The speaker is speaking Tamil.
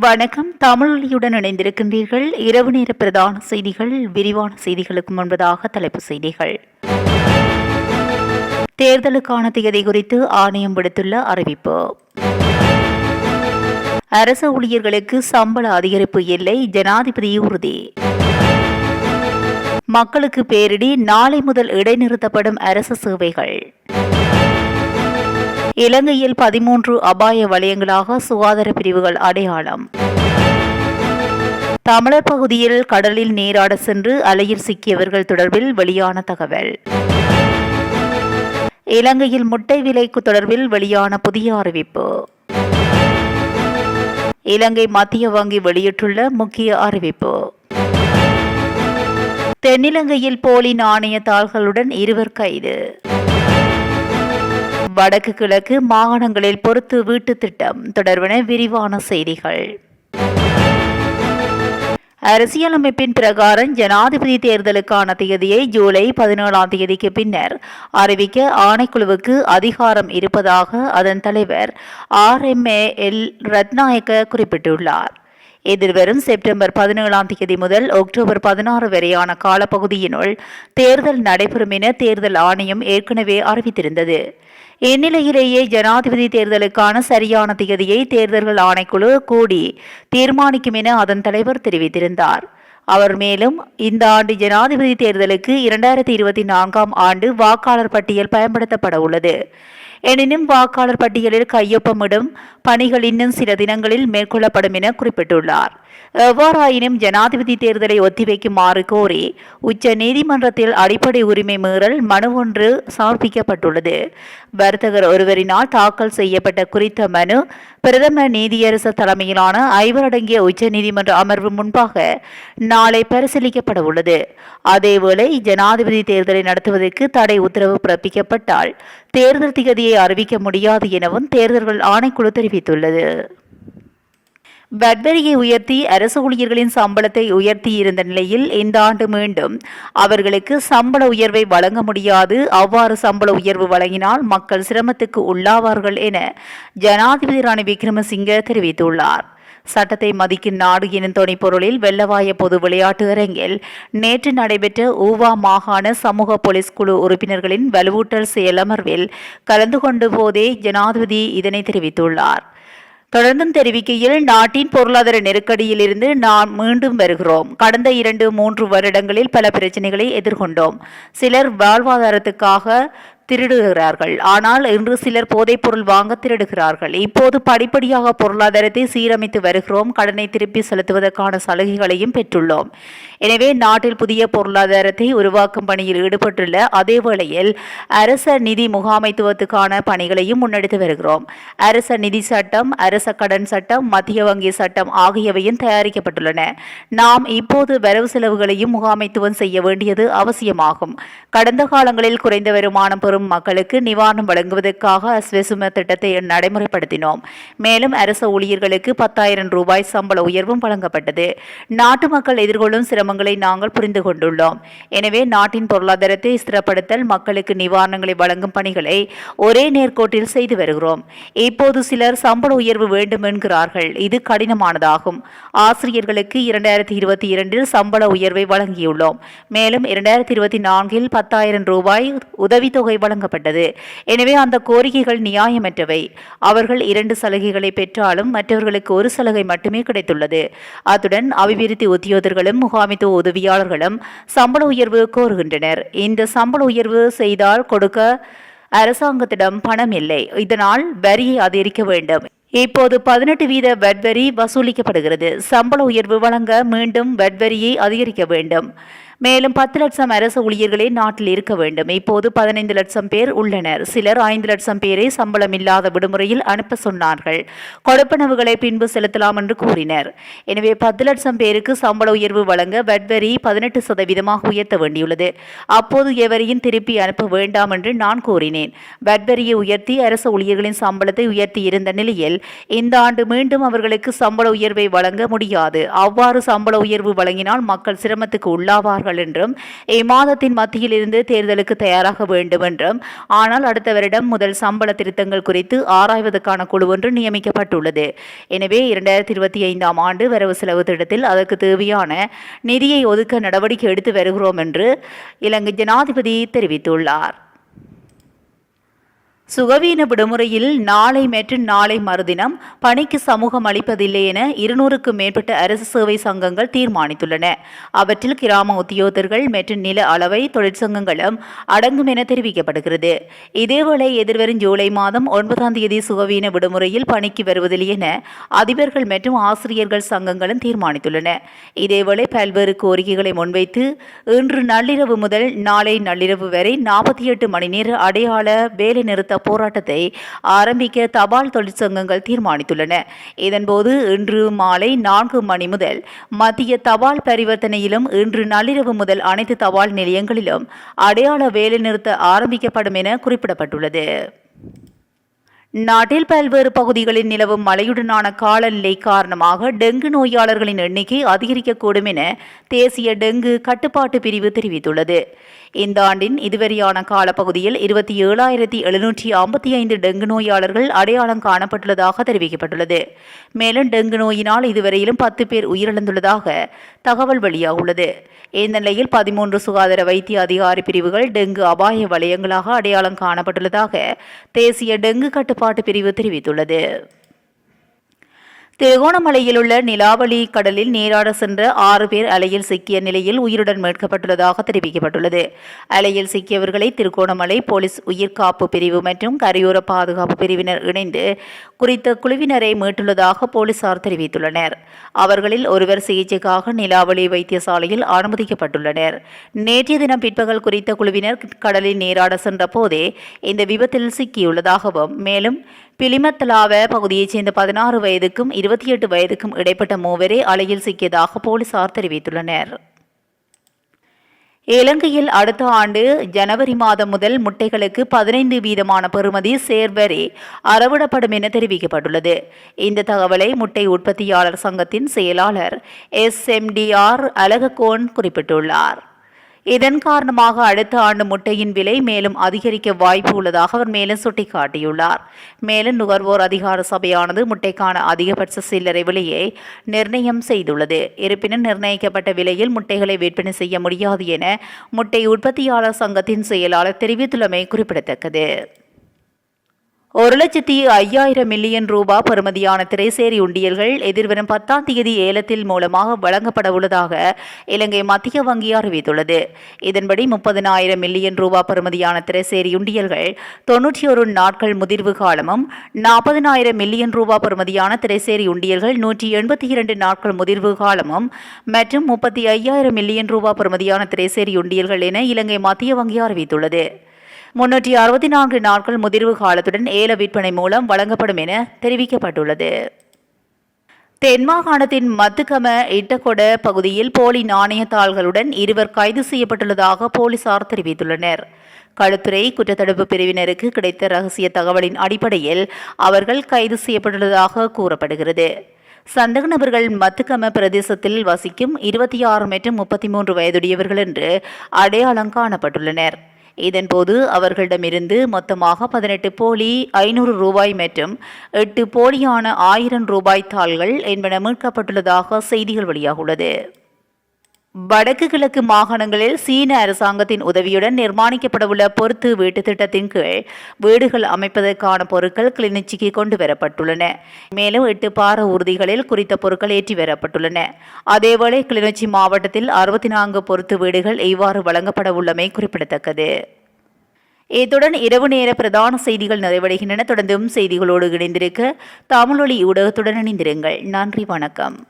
வணக்கம். தமிழொலியுடன் இணைந்திருக்கின்றீர்கள். இரவு நேர பிரதான செய்திகள் விரிவான செய்திகளுக்கு முன்பதாக தலைப்பு செய்திகள். தேர்தலுக்கான தேதி குறித்து ஆணையம் விடுத்துள்ள அறிவிப்பு. அரசு ஊழியர்களுக்கு சம்பள அதிகரிப்பு இல்லை ஜனாதிபதி உறுதி. மக்களுக்கு பேரிடி நாளை முதல் இடைநிறுத்தப்படும் அரசு சேவைகள். இலங்கையில் பதிமூன்று அபாய வலயங்களாக சுகாதார பிரிவுகள் அடையாளம். தமிழர் பகுதியில் கடலில் நீராட சென்று அலையில் சிக்கியவர்கள் தொடர்பில் வெளியான தகவல். இலங்கையில் முட்டை விலைக்கு தொடர்பில் வெளியான புதிய அறிவிப்பு. இலங்கை மத்திய வங்கி வெளியிட்டுள்ள முக்கிய அறிவிப்பு. தென்னிலங்கையில் போலி நாணய தாள்களுடன் இருவர் கைது. வடக்கு கிழக்கு மாகாணங்களில் பொறுத்து வீட்டு திட்டம். தொடர்பான விரிவான செய்திகள். அரசியலமைப்பின் பிரகாரம் ஜனாதிபதி தேர்தலுக்கான தேதியை ஜூலை பதினேழாம் தேதிக்கு பின்னர் அறிவிக்க ஆணைக்குழுவுக்கு அதிகாரம் இருப்பதாக அதன் தலைவர் R M A L Rathnayake குறிப்பிட்டுள்ளார். எதிர்வரும் செப்டம்பர் பதினேழாம் தேதி முதல் அக்டோபர் பதினாறு வரையான காலப்பகுதியினுள் தேர்தல் நடைபெறும் என தேர்தல் ஆணையம் ஏற்கனவே அறிவித்திருந்தது. இந்நிலையிலேயே ஜனாதிபதி தேர்தலுக்கான சரியான திகதியை தேர்தல்கள் ஆணைக்குழு கூடி தீர்மானிக்கும் என அதன் தலைவர் தெரிவித்திருந்தார். அவர் மேலும் இந்த ஆண்டு ஜனாதிபதி தேர்தலுக்கு இரண்டாயிரத்தி இருபத்தி நான்காம் ஆண்டு வாக்காளர் பட்டியல் பயன்படுத்தப்பட உள்ளது. எனினும் வாக்காளர் பட்டியலில் கையொப்பமிடும் பணிகள் இன்னும் சில தினங்களில் மேற்கொள்ளப்படும் என குறிப்பிட்டுள்ளார். எவ்வாறாயினும் ஜனாதிபதி தேர்தலை ஒத்திவைக்குமாறு கோரி உச்ச நீதிமன்றத்தில் அடிப்படை உரிமை மீறல் மனு ஒன்று சமர்ப்பிக்கப்பட்டுள்ளது. வர்த்தகர் ஒருவரினால் தாக்கல் செய்யப்பட்ட குறித்த மனு பிரதம நீதியரசு தலைமையிலான ஐவரடங்கிய உச்ச நீதிமன்ற அமர்வு முன்பாக நாளை பரிசீலிக்கப்பட உள்ளது அதேவேளை ஜனாதிபதி தேர்தலை நடத்துவதற்கு தடை உத்தரவு பிறப்பிக்கப்பட்டால் தேர்தல் திகதியை அறிவிக்க முடியாது எனவும் தேர்தல்கள் ஆணைக்குழு தெரிவித்துள்ளது. வட்வரியை உயர்த்தி அரசு ஊழியர்களின் சம்பளத்தை உயர்த்தியிருந்த நிலையில் இந்த ஆண்டு மீண்டும் அவர்களுக்கு சம்பள உயர்வை வழங்க முடியாது. அவ்வாறு சம்பள உயர்வு வழங்கினால் மக்கள் சிரமத்துக்கு உள்ளாவார்கள் என ஜனாதிபதி ராணி விக்ரமசிங்க தெரிவித்துள்ளார். சட்டத்தை மதிக்கும் நாடு எனும் துணைப்பொருளில் வெள்ளவாய பொது விளையாட்டு அரங்கில் நேற்று நடைபெற்ற ஊவா மாகாண சமூக போலீஸ் குழு உறுப்பினர்களின் வலுவூட்டல் செயலமர்வில் கலந்து கொண்ட போதே ஜனாதிபதி இதனை தெரிவித்துள்ளார். தொடர்ந்தும் தெரிவிக்கையில் நாட்டின் பொருளாதார நெருக்கடியிலிருந்து நாம் மீண்டும் வருகிறோம். கடந்த இரண்டு மூன்று வருடங்களில் பல பிரச்சனைகளை எதிர்கொண்டோம். சிலர் வாழ்வாதாரத்துக்காக திருடுகிறார்கள். ஆனால் இன்று சிலர் போதைப்பொருள் வாங்க திருடுகிறார்கள். இப்போது படிப்படியாக பொருளாதாரத்தை சீரமைத்து வருகிறோம். கடனை திருப்பி செலுத்துவதற்கான சலுகைகளையும் பெற்றுள்ளோம். எனவே நாட்டில் புதிய பொருளாதாரத்தை உருவாக்கும் பணியில் ஈடுபட்டுள்ள அதே வேளையில் அரச நிதி முகாமைத்துவத்துக்கான பணிகளையும் முன்னெடுத்து வருகிறோம். அரச நிதி சட்டம் அரச கடன் சட்டம் மத்திய வங்கி சட்டம் ஆகியவையும் தயாரிக்கப்பட்டுள்ளன. நாம் இப்போது வரவு செலவுகளையும் முகாமைத்துவம் செய்ய வேண்டியது அவசியமாகும். கடந்த காலங்களில் குறைந்த வருமானம் பெறும் வரும் மக்களுக்கு நிவாரணம் வழங்குவதற்காக அஸ்வசும திட்டத்தை நடைமுறைப்படுத்தினோம். மேலும் அரசு ஊழியர்களுக்கு பத்தாயிரம் ரூபாய் சம்பள உயர்வும் வழங்கப்பட்டது. நாட்டு மக்கள் எதிர்கொள்ளும் சிரமங்களை நாங்கள் புரிந்து கொண்டுள்ளோம். எனவே நாட்டின் பொருளாதாரத்தை ஸ்திரப்படுத்தல் மக்களுக்கு நிவாரணங்களை வழங்கும் பணிகளை ஒரே நேர்கோட்டில் செய்து வருகிறோம். இப்போது சிலர் சம்பள உயர்வு வேண்டும் என்கிறார்கள். இது கடினமானதாகும். ஆசிரியர்களுக்கு இரண்டாயிரத்தி இருபத்தி இரண்டில் சம்பள உயர்வை வழங்கியுள்ளோம். மேலும் இரண்டாயிரத்தி இருபத்தி நான்கில் பத்தாயிரம் ரூபாய் உதவித்தொகை வழங்கப்பட்டது. எனவே அந்த கோரிக்கைகள் நியாயமற்றவை. அவர்கள் இரண்டு சலுகைகளை பெற்றாலும் மற்றவர்களுக்கு ஒரு சலுகை மட்டுமே கிடைத்துள்ளது. அத்துடன் அபிவிருத்தி உத்தியோகர்களும் முகாமித்துவ உதவியாளர்களும் சம்பள உயர்வு கோருகின்றனர். இந்த சம்பள உயர்வு செய்தால் கொடுக்க அரசாங்கத்திடம் பணம் இல்லை. இதனால் வரியை அதிகரிக்க வேண்டும். இப்போது பதினெட்டு வீத வட்வரி வசூலிக்கப்படுகிறது. சம்பள உயர்வு வழங்க மீண்டும் வட்வரியை அதிகரிக்க வேண்டும். மேலும் பத்து லட்சம் அரசு ஊழியர்களே நாட்டில் இருக்க வேண்டும். இப்போது பதினைந்து லட்சம் பேர் உள்ளனர். சிலர் ஐந்து லட்சம் பேரை சம்பளம் இல்லாத விடுமுறையில் அனுப்ப சொன்னார்கள். கொடுப்பனவுகளை பின்பு செலுத்தலாம் என்று கூறினர். எனவே பத்து லட்சம் பேருக்கு சம்பள உயர்வு வழங்க வட்வரி பதினெட்டு சதவீதமாக உயர்த்த வேண்டியுள்ளது. அப்போது எவரையும் திருப்பி அனுப்ப வேண்டாம் என்று நான் கூறினேன். வட்வரியை உயர்த்தி அரசு ஊழியர்களின் சம்பளத்தை உயர்த்தி இருந்த நிலையில் இந்த ஆண்டு மீண்டும் அவர்களுக்கு சம்பள உயர்வை வழங்க முடியாது. அவ்வாறு சம்பள உயர்வு வழங்கினால் மக்கள் சிரமத்துக்கு உள்ளாவார்கள். மாட்டார்கள் என்றும் இம்மாதத்தின் மத்தியில் இருந்து தேர்தலுக்கு தயாராக வேண்டும் என்றும் ஆனால் அடுத்த வருடம் முதல் சம்பள திருத்தங்கள் குறித்து ஆராய்வதற்கான குழு ஒன்று நியமிக்கப்பட்டுள்ளது. எனவே இரண்டாயிரத்தி இருபத்தி ஐந்தாம் ஆண்டு வரவு செலவு திட்டத்தில் அதற்கு தேவையான நிதியை ஒதுக்க நடவடிக்கை எடுத்து வருகிறோம் என்று இலங்கை ஜனாதிபதி தெரிவித்துள்ளார். சுகவீன விடுமுறையில் நாளை மற்றும் நாளை மறுதினம் பணிக்கு சமூகம் அளிப்பதில்லை என இருநூறுக்கும் மேற்பட்ட அரசு சேவை சங்கங்கள் தீர்மானித்துள்ளன. அவற்றில் கிராம உத்தியோகத்தர்கள் மற்றும் நில அளவை தொழிற்சங்கங்களும் அடங்கும் என தெரிவிக்கப்படுகிறது. இதேவேளை எதிர்வரும் ஜூலை மாதம் ஒன்பதாம் தேதி சுகவீன விடுமுறையில் பணிக்கு வருவதில்லை என அதிபர்கள் மற்றும் ஆசிரியர்கள் சங்கங்களும் தீர்மானித்துள்ளன. இதேவேளை பல்வேறு கோரிக்கைகளை முன்வைத்து இன்று நள்ளிரவு முதல் நாளை நள்ளிரவு வரை நாற்பத்தி எட்டு மணி நேர அடையாள போராட்டத்தை ஆரம்பிக்க தபால் தொழிற்சங்கங்கள் தீர்மானித்துள்ளன. இதன்போது இன்று மாலை நான்கு மணி முதல் மத்திய தபால் பரிவர்த்தனையிலும் இன்று நள்ளிரவு முதல் அனைத்து தபால் நிலையங்களிலும் அடையாள வேலைநிறுத்த ஆரம்பிக்கப்படும் என குறிப்பிடப்பட்டுள்ளது. நாட்டில் பல்வேறு பகுதிகளில் நிலவும் மழையுடனான காலநிலை காரணமாக டெங்கு நோயாளர்களின் எண்ணிக்கை அதிகரிக்கக்கூடும் என தேசிய டெங்கு கட்டுப்பாட்டு பிரிவு தெரிவித்துள்ளது. இந்த ஆண்டின் இதுவரையான காலப்பகுதியில் இருபத்தி ஏழாயிரத்தி எழுநூற்றி ஐம்பத்தி ஐந்து டெங்கு நோயாளர்கள் அடையாளம் காணப்பட்டுள்ளதாக தெரிவிக்கப்பட்டுள்ளது. மேலும் டெங்கு நோயினால் இதுவரையிலும் பத்து பேர் உயிரிழந்துள்ளதாக தகவல் வெளியாகுள்ளது இந்த நிலையில் பதிமூன்று சுகாதார வைத்திய அதிகாரி பிரிவுகள் டெங்கு அபாய வலயங்களாக அடையாளம் காணப்பட்டுள்ளதாக தேசிய டெங்கு கட்டுப்பாட்டு பிரிவு தெரிவித்துள்ளது. திருகோணமலையில் உள்ள நிலாவளி கடலில் நீராட சென்ற ஆறு பேர் அலையில் சிக்கிய நிலையில் உயிருடன் மீட்கப்பட்டுள்ளதாக தெரிவிக்கப்பட்டுள்ளது. அலையில் சிக்கியவர்களை திருகோணமலை போலீஸ் உயிர்காப்பு பிரிவு மற்றும் கரையோர பாதுகாப்பு பிரிவினர் இணைந்து குறித்த குழுவினரை மீட்டுள்ளதாக போலீசார் தெரிவித்துள்ளனர். அவர்களில் ஒருவர் சிகிச்சைக்காக நிலாவளி வைத்தியசாலையில் அனுமதிக்கப்பட்டுள்ளனர். நேற்றைய தினம் பிற்பகல் குறித்த குழுவினர் கடலில் நீராட சென்ற போதே இந்த விபத்தில் சிக்கியுள்ளதாகவும் மேலும் பிலிமத்தலாவ பகுதியைச் சேர்ந்த பதினாறு வயதுக்கும் இருபத்தி எட்டு வயதுக்கும் இடைப்பட்ட மூவரே அலையில் சிக்கியதாக போலீசார் தெரிவித்துள்ளனர். இலங்கையில் அடுத்த ஆண்டு ஜனவரி மாதம் முதல் முட்டைகளுக்கு பதினைந்து வீதமான பெறுமதி சேர்வரி அறவிடப்படும் என தெரிவிக்கப்பட்டுள்ளது. இந்த தகவலை முட்டை உற்பத்தியாளர் சங்கத்தின் செயலாளர் S M D R Alagakoon குறிப்பிட்டுள்ளார். இதன் காரணமாக அடுத்த ஆண்டு முட்டையின் விலை மேலும் அதிகரிக்க வாய்ப்பு உள்ளதாக அவர் மேலும் சுட்டிக்காட்டியுள்ளார். மேலும் நுகர்வோர் அதிகார சபையானது முட்டைக்கான அதிகபட்ச சில்லறை விலையை நிர்ணயம் செய்துள்ளது. இருப்பினும் நிர்ணயிக்கப்பட்ட விலையில் முட்டைகளை விற்பனை செய்ய முடியாது என முட்டை உற்பத்தியாளர் சங்கத்தின் செயலாளர் தெரிவித்துள்ளமை குறிப்பிடத்தக்கது. ஒரு லட்சத்தி ஐயாயிரம் மில்லியன் ரூபாய் பெறுமதியான திரைசேரி உண்டியல்கள் எதிர்வரும் பத்தாம் தேதி ஏலத்தில் மூலமாக வழங்கப்பட உள்ளதாக இலங்கை மத்திய வங்கி அறிவித்துள்ளது. இதன்படி முப்பதினாயிரம் மில்லியன் ரூபாய் பெறுமதியான திரைசேரி உண்டியல்கள் தொன்னூற்றி ஒரு நாட்கள் முதிர்வு காலமும் நாற்பதினாயிரம் மில்லியன் ரூபாய் பெறுமதியான திரைசேரி உண்டியல்கள் நூற்றி எண்பத்தி இரண்டு நாட்கள் முதிர்வு காலமும் மற்றும் முப்பத்தி ஐயாயிரம் மில்லியன் ரூபாய் பெறுமதியான திரைசேரி உண்டியல்கள் என இலங்கை மத்திய வங்கி அறிவித்துள்ளது. முன்னூற்றி அறுபத்தி நான்கு நாட்கள் முதிர்வு காலத்துடன் ஏல விற்பனை மூலம் வழங்கப்படும் என தெரிவிக்கப்பட்டுள்ளது. தென்மாகாணத்தின் மத்துக்கம இட்டகொட பகுதியில் போலி நாணயத்தாள்களுடன் இருவர் கைது செய்யப்பட்டுள்ளதாக போலீசார் தெரிவித்துள்ளனர். களுத்துறை குற்றத்தடுப்பு பிரிவினருக்கு கிடைத்த ரகசிய தகவலின் அடிப்படையில் அவர்கள் கைது செய்யப்பட்டுள்ளதாக கூறப்படுகிறது. சந்தக நபர்கள் மத்துக்கம பிரதேசத்தில் வசிக்கும் இருபத்தி ஆறு மற்றும் முப்பத்தி மூன்று வயதுடையவர்கள் என்று அடையாளம் காணப்பட்டுள்ளனர். இதன்போது அவர்களிடமிருந்து மொத்தமாக பதினெட்டு போலி ஐநூறு ரூபாய் மற்றும் எட்டு போலியான ஆயிரம் ரூபாய் தாள்கள் என்பன மீட்கப்பட்டுள்ளதாக செய்திகள் வெளியாகுள்ளது வடக்கு கிழக்கு மாகாணங்களில் சீன அரசாங்கத்தின் உதவியுடன் நிர்மாணிக்கப்படவுள்ள பொருத்து வீட்டு திட்டத்தின் கீழ் வீடுகள் அமைப்பதற்கான பொருட்கள் கிளிநொச்சிக்கு கொண்டு வரப்பட்டுள்ளன. மேலும் எட்டு பார ஊர்திகளில் குறித்த பொருட்கள் ஏற்றி வரப்பட்டுள்ளன. அதேவேளை கிளிநொச்சி மாவட்டத்தில் அறுபத்தி நான்கு பொருத்து வீடுகள் இவ்வாறு வழங்கப்பட உள்ளமை குறிப்பிடத்தக்கது. இத்துடன் இரவு நேர பிரதான செய்திகள் நிறைவடைகின்றன. தொடர்ந்தும் செய்திகளோடு இணைந்திருக்க தமிழொலி ஊடகத்துடன் இணைந்திருங்கள். நன்றி வணக்கம்.